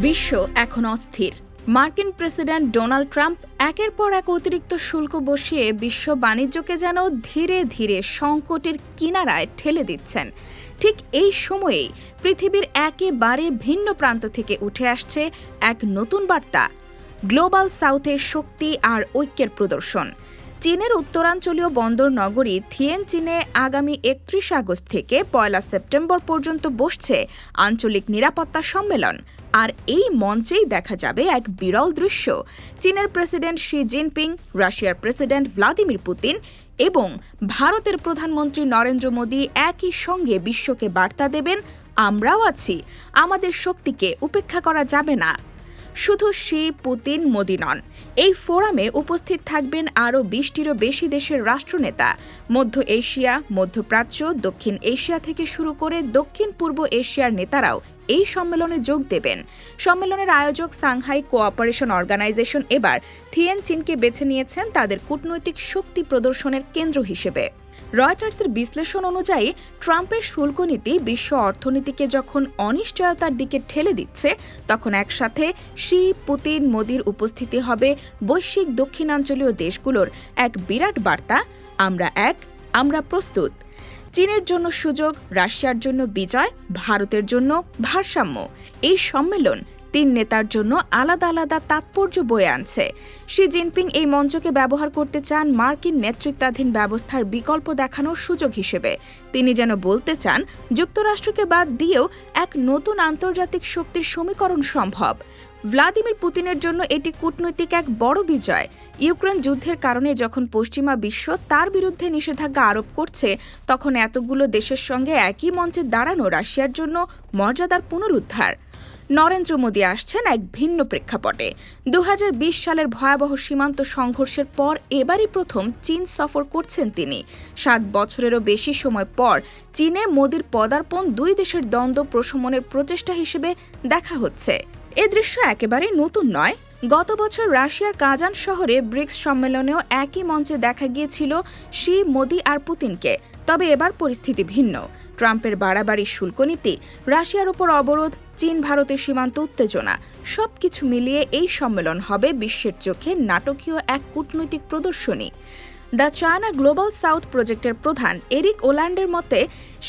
বিশ্ব এখন অস্থির। মার্কিন প্রেসিডেন্ট ডোনাল্ড ট্রাম্প একের পর এক অতিরিক্ত শুল্ক বসিয়ে বিশ্ব বাণিজ্যকে যেন ধীরে ধীরে সংকটের কিনারায় ঠেলে দিচ্ছেন। ঠিক এই সময়েই পৃথিবীর একেবারে ভিন্ন প্রান্ত থেকে উঠে আসছে এক নতুন বার্তা, গ্লোবাল সাউথের শক্তি আর ঐক্যের প্রদর্শন। চীনের উত্তরাঞ্চলীয় বন্দর নগরী থিয়েন চীনে আগামী একত্রিশ আগস্ট থেকে পয়লা সেপ্টেম্বর পর্যন্ত বসছে আঞ্চলিক নিরাপত্তা সম্মেলন। আর এই মঞ্চেই দেখা যাবে এক বিরল দৃশ্য। চীনের প্রেসিডেন্ট শি জিনপিং, রাশিয়ার প্রেসিডেন্ট ভ্লাদিমির পুতিন এবং ভারতের প্রধানমন্ত্রী নরেন্দ্র মোদী একই সঙ্গে বিশ্বকে বার্তা দেবেন, আমরাও আছি। আমাদের শক্তিকে উপেক্ষা করা যাবে না। শুধু শি পুতিন মোদি নন, এই ফোরামে উপস্থিত থাকবেন আরও বিশটিরও বেশি দেশের রাষ্ট্রনেতা, মধ্য এশিয়া, মধ্যপ্রাচ্য, দক্ষিণ এশিয়া থেকে শুরু করে দক্ষিণ পূর্ব এশিয়ার নেতারাও এই সম্মেলনে যোগ দেবেন। সম্মেলনের আয়োজক সাংহাই কোঅপারেশন অর্গানাইজেশন এবার থিয়েন চীনকে বেছে নিয়েছেন তাদের কূটনৈতিক শক্তি প্রদর্শনের কেন্দ্র হিসেবে। রয়টার্সের বিশ্লেষণ অনুযায়ী, ট্রাম্পের শুল্ক নীতি বিশ্ব অর্থনীতিকে যখন অনিশ্চয়তার দিকে ঠেলে দিচ্ছে, তখন একসাথে শি, পুতিন, মোদির উপস্থিতি হবে বৈশ্বিক দক্ষিণাঞ্চলীয় দেশগুলোর এক বিরাট বার্তা, আমরা এক, আমরা প্রস্তুত। চীনের জন্য সুযোগ রাশিয়ার জন্য বিজয় ভারতের জন্য ভারসাম্য। এই সম্মেলন তিন নেতার জন্য আলাদা আলাদা তাৎপর্য বয়ে আনছে। শি জিনপিং এই মঞ্চকে ব্যবহার করতে চান মার্কিন নেতৃত্বাধীন ব্যবস্থার বিকল্প দেখানোর সুযোগ হিসেবে। তিনি যেন বলতে চান, যুক্তরাষ্ট্রকে বাদ দিয়েও এক নতুন আন্তর্জাতিক শক্তির সমীকরণ সম্ভব। ভ্লাদিমির পুতিনের জন্য এটি কূটনৈতিক এক বড় বিজয়। ইউক্রেন যুদ্ধের কারণে যখন পশ্চিমা বিশ্ব তার বিরুদ্ধে নিষেধাজ্ঞা আরোপ করছে, তখন এতগুলো দেশের সঙ্গে একই মঞ্চে দাঁড়ানো রাশিয়ার জন্য মর্যাদার পুনরুদ্ধার। নরেন্দ্র মোদী আসছেন এক ভিন্ন প্রেক্ষাপটে। দু হাজার বিশ সালের ভয়াবহ সীমান্ত সংঘর্ষের পর এবারই প্রথম চীন সফর করছেন তিনি। সাত বছরেরও বেশি সময় পর চীনে মোদীর পদার্পণ দুই দেশের দ্বন্দ্ব প্রশমনের প্রচেষ্টা হিসেবে দেখা হচ্ছে। এ দৃশ্য একেবারেই নতুন নয় গত বছর রাশিয়ার কাজান শহরে ব্রিক্স সম্মেলনেও একই মঞ্চে দেখা গিয়েছিল শি, মোদি আর পুতিনকে। তবে এবার পরিস্থিতি ভিন্ন। ট্রাম্পের বাড়াবাড়ি শুল্ক নীতি, রাশিয়ার উপর অবরোধ, চীন ভারতের সীমান্ত উত্তেজনা, সবকিছু মিলিয়ে এই সম্মেলন হবে বিশ্বের চোখে নাটকীয় এক কূটনৈতিক প্রদর্শনী। দ্য চায়না গ্লোবাল সাউথ প্রজেক্টের প্রধান এরিক ওল্যান্ডের মতে,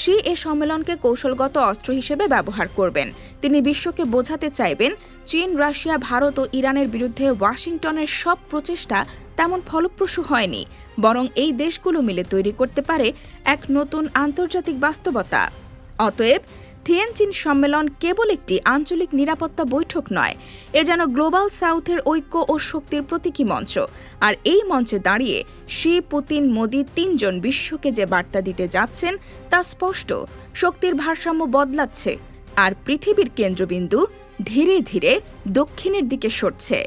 সে এ সম্মেলনকে কৌশলগত অস্ত্র হিসেবে ব্যবহার করবেন। তিনি বিশ্বকে বোঝাতে চাইবেন, চীন, রাশিয়া, ভারত ও ইরানের বিরুদ্ধে ওয়াশিংটনের সব প্রচেষ্টা তেমন ফলপ্রসূ হয়নি, বরং এই দেশগুলো মিলে তৈরি করতে পারে এক নতুন আন্তর্জাতিক বাস্তবতা। অতএব থিয়েনচিন সম্মেলন কেবল একটি আঞ্চলিক নিরাপত্তা বৈঠক নয়, এ যেন গ্লোবাল সাউথের ঐক্য ও শক্তির প্রতীকী মঞ্চ। আর এই মঞ্চে দাঁড়িয়ে শি, পুতিন, মোদি তিনজন বিশ্বকে যে বার্তা দিতে যাচ্ছেন তা স্পষ্ট। শক্তির ভারসাম্য বদলাচ্ছে, আর পৃথিবীর কেন্দ্রবিন্দু ধীরে ধীরে দক্ষিণের দিকে সরছে।